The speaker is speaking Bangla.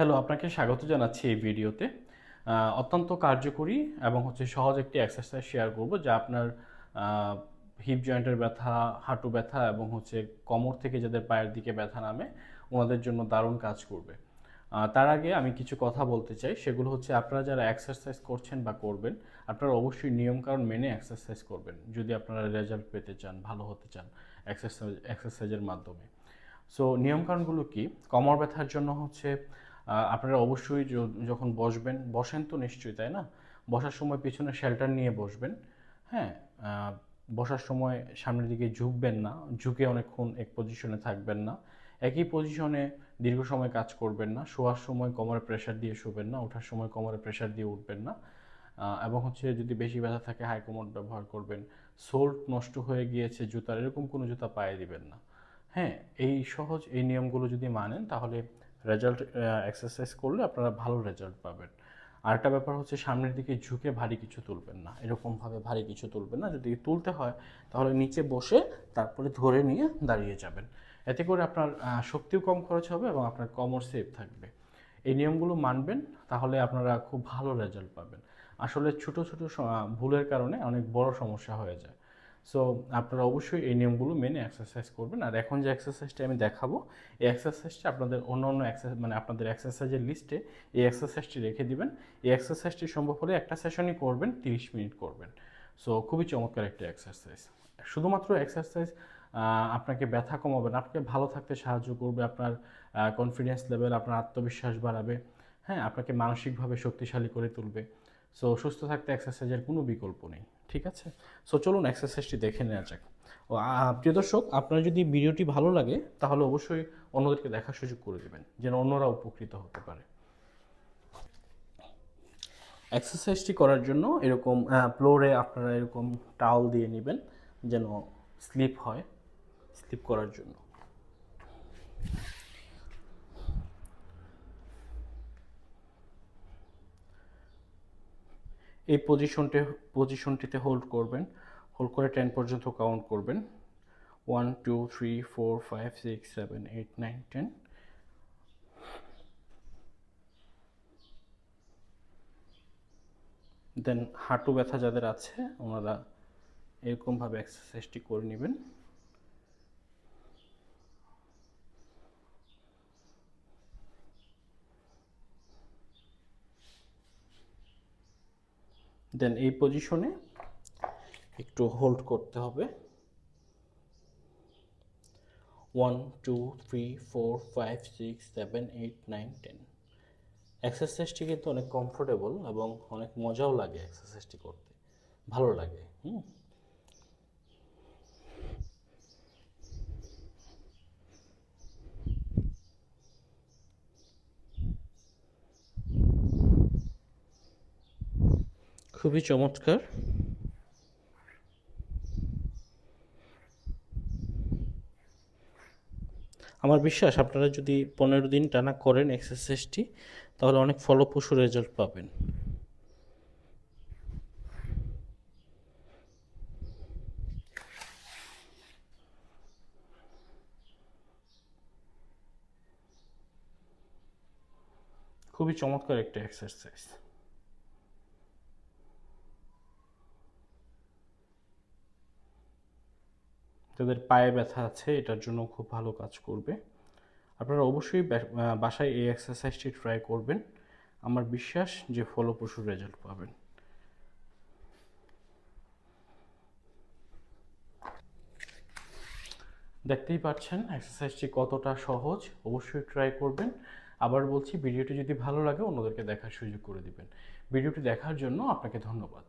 হ্যালো আপনাকে স্বাগত জানাচ্ছি এই ভিডিওতে। অত্যন্ত কার্যকরী এবং হচ্ছে সহজ একটি এক্সারসাইজ শেয়ার করব যা আপনার হিপ জয়েন্টের ব্যথা, হাঁটু ব্যথা এবং হচ্ছে কোমর থেকে যাদের পায়ের দিকে ব্যথা নামে ওনাদের জন্য দারুণ কাজ করবে। তার আগে আমি কিছু কথা বলতে চাই। সেগুলো হচ্ছে আপনারা যারা এক্সারসাইজ করছেন বা করবেন, আপনারা অবশ্যই নিয়মকানুন মেনে এক্সারসাইজ করবেন, যদি আপনারা রেজাল্ট পেতে চান, ভালো হতে চান এক্সারসাইজ এক্সারসাইজের মাধ্যমে। সো নিয়মকানুনগুলো কি? কোমর ব্যথার জন্য হচ্ছে আপনারা অবশ্যই যখন বসবেন, বসেন তো নিশ্চয়ই, তাই না? বসার সময় পিছনে শেল্টার নিয়ে বসবেন। হ্যাঁ বসার সময় সামনের দিকে ঝুঁকবেন না, ঝুঁকে অনেকক্ষণ এক পজিশনে থাকবেন না। একই পজিশনে দীর্ঘ সময় কাজ করবেন না, শোয়ার সময় কোমরে প্রেশার দিয়ে শোবেন না, ওঠার সময় কোমরে প্রেশার দিয়ে উঠবেন না। এবং হচ্ছে যদি বেশি ব্যথা থাকে হাই ব্যবহার করবেন। সোল্ট নষ্ট হয়ে গিয়েছে জুতার, এরকম কোনো জুতা পায়ে দিবেন না। হ্যাঁ এই সহজ এই নিয়মগুলো যদি মানেন, তাহলে রেজাল্ট এক্সারসাইজ করলে আপনারা ভালো রেজাল্ট পাবেন। আরেকটা ব্যাপার হচ্ছে সামনের দিকে ঝুঁকে ভারী কিছু তুলবেন না। এরকমভাবে ভারী কিছু তুলবেন না। যদি তুলতে হয়, তাহলে নিচে বসে তারপরে ধরে নিয়ে দাঁড়িয়ে যাবেন। এতে করে আপনার শক্তিও কম খরচ হবে এবং আপনার কমর সেফ থাকবে। এই নিয়মগুলো মানবেন, তাহলে আপনারা খুব ভালো রেজাল্ট পাবেন। আসলে ছোট ছোট ভুলের কারণে অনেক বড় সমস্যা হয়ে যায়। সো আপনারা অবশ্যই এই নিয়মগুলো মেনে এক্সারসাইজ করবেন। আর এখন যে এক্সারসাইজটা আমি দেখাবো, এই এক্সারসাইজটা আপনাদের অন্য অন্য এক্সারসাইজ মানে আপনাদের এক্সারসাইজের লিস্টে এই এক্সারসাইজটি রেখে দিবেন। এই এক্সারসাইজটি সম্ভব হলে একটা সেশনই করবেন, তিরিশ মিনিট করবেন। সো খুবই চমৎকার একটা এক্সারসাইজ শুধুমাত্র এক্সারসাইজ আপনাকে ব্যথা কমাবে না, আপনাকে ভালো থাকতে সাহায্য করবে, আপনার কনফিডেন্স লেভেল আপনার আত্মবিশ্বাস বাড়াবে। হ্যাঁ আপনাকে মানসিকভাবে শক্তিশালী করে তুলবে। সো সুস্থ থাকতে এক্সারসাইজের কোনো বিকল্প নেই। ঠিক আছে? সো চলুন এক্সারসাইজটি দেখে নেওয়া যাক। ও প্রিয় দর্শক, আপনার যদি ভিডিওটি ভালো লাগে, তাহলে অবশ্যই অন্যদেরকে দেখার সুযোগ করে দেবেন, যেন অন্যরা উপকৃত হতে পারে। এক্সারসাইজটি করার জন্য এরকম ফ্লোরে আপনারা এরকম টাওয়াল দিয়ে নেবেন, যেন স্লিপ হয় স্লিপ করার জন্য। এই পজিশনটি পজিশনটিতে হোল্ড করবেন। হোল্ড করে টেন পর্যন্ত কাউন্ট করবেন। One two three four five six seven eight nine ten then হাঁটু ব্যথা যাদের আছে, ওনারা এরকমভাবে এক্সারসাইজটি করে নেবেন। দেন এই পজিশনে একটু হোল্ড করতে হবে। One two three four five six seven eight nine ten এক্সারসাইজটি কিন্তু অনেক কমফোর্টেবল এবং অনেক মজাও লাগে এক্সারসাইজটি করতে। ভালো লাগে, হুম? খুবই চমৎকার। আমার বিশ্বাস আপনারা যদি পনেরো দিন টানা করেন এক্সারসাইজটি, তাহলে অনেক ফলপ্রসূ রেজাল্ট পাবেন। খুবই চমৎকার একটা এক্সারসাইজ। যাদের পায়ে ব্যথা আছে, এটার জন্য খুব ভালো কাজ করবে। আপনারা অবশ্যই বাসায় এই এক্সারসাইজটি ট্রাই করবেন। আমার বিশ্বাস যে ফলপ্রসূ রেজাল্ট পাবেন। দেখতেই পাচ্ছেন এক্সারসাইজটি কতটা সহজ, অবশ্যই ট্রাই করবেন। আবার বলছি, ভিডিওটি যদি ভালো লাগে, অন্যদেরকে দেখার সুযোগ করে দিবেন। ভিডিওটি দেখার জন্য আপনাকে ধন্যবাদ।